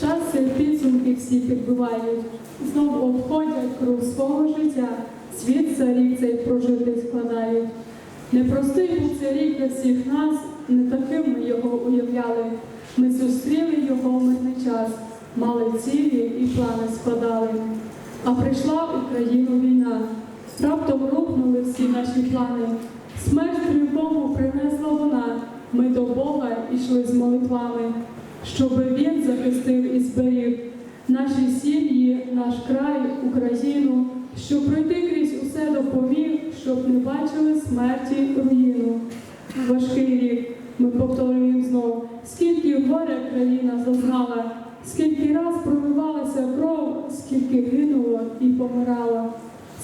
Часи підсумки всі підбивають, знов обходять круг свого життя, світ за рік цей прожитий складають. Непростий був цей рік для всіх нас, не таким ми його уявляли. Ми зустріли його в мирний час, мали цілі і плани складали. А прийшла Україну війна, раптом рухнули всі наші плани. Смерть любому принесла вона, ми до Бога йшли з молитвами, щоб він захистив і зберіг наші сім'ї, наш край, Україну, щоб пройти крізь усе допоміг, щоб не бачили смерті руїну. Важкий рік, ми повторюємо знов, скільки горя країна зазнала, скільки раз проливалася кров, скільки гинуло і помирало,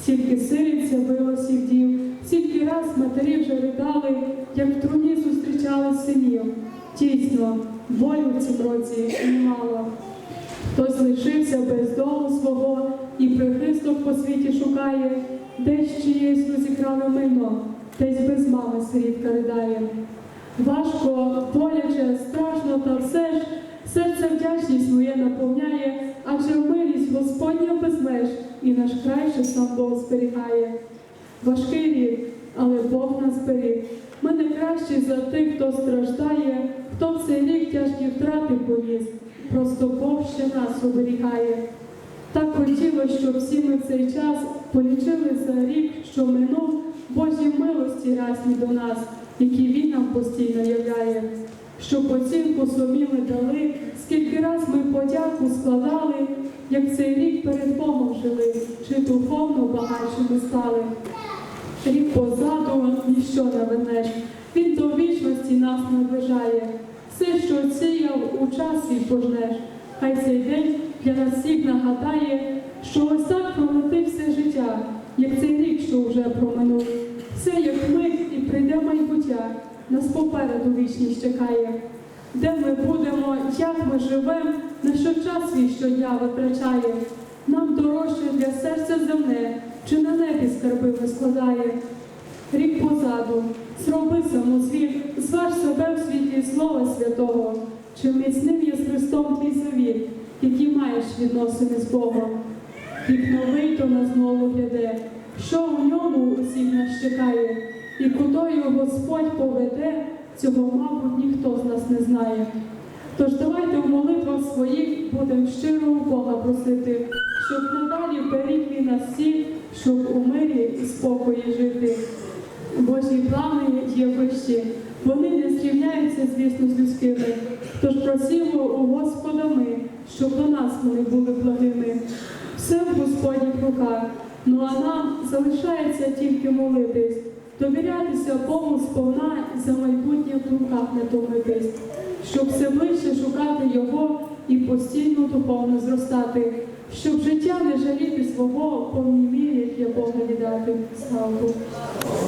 скільки сиріться било всіх дів, скільки раз матері вже ридали, як в труні зустрічали синів. Дійсно, болю в цім році немало. Хтось лишився без дому свого і прихисток по світі шукає, десь чиєсь розікрали майно, десь без мами сирітка ридає. Важко, боляче, страшно, та все ж серце вдячність моє наповняє, адже милість Господня без меж, і наш край, що сам Бог зберігає. Важкий рік, але Бог нас беріг. Ми не кращі за тих, хто страждає, хто в цей рік тяжкі втрати поніс. Просто Бог ще нас оберігає. Так хотілося, щоб всі ми в цей час полічили за рік, що минув Божі милості разні до нас, які він нам постійно являє. Щоб оцінку собі ми дали, скільки раз ми подяку складали, як цей рік перед Богом жили, чи духовно багатшими стали. Рік позаду ніщо не вернеш, він до вічності нас наближає. Все, що сіяв у часі пожнеш, хай цей день для нас всіх нагадає, що ось так пролетить все життя, як цей рік, що вже проминув. Все як мить і прийде майбуття, нас попереду вічність чекає. Де ми будемо, як ми живемо, на що час свій щодня витрачає. Нам дорожче для серця земне, чи на небі скарби ми складає. Рік позаду, зроби самозвіт, зваж себе в світлі Слова Святого, чи міцним є з Христом твій завіт, які маєш відносини з Богом. Рік новий то нас знову гляде, що у ньому усіх нас чекає, і кудою Господь поведе, цього, мабуть, ніхто з нас не знає. Тож давайте в молитвах своїх будемо щиро у Бога просити, щоб надалі беріг він нас всіх, щоб у мирі і спокої жити. Божі плани є вищі, вони не зрівняються, звісно, з людськими. Тож просимо у Господа ми, щоб до нас вони були благими. Все в Господніх руках, ну а нам залишається тільки молитись, довірятися Богу сповна і за майбутнє в думках не томитись, щоб все ближче шукати Його і постійно духовно зростати, щоб життя не жаліти свого повній мірі як Бога віддати. славу.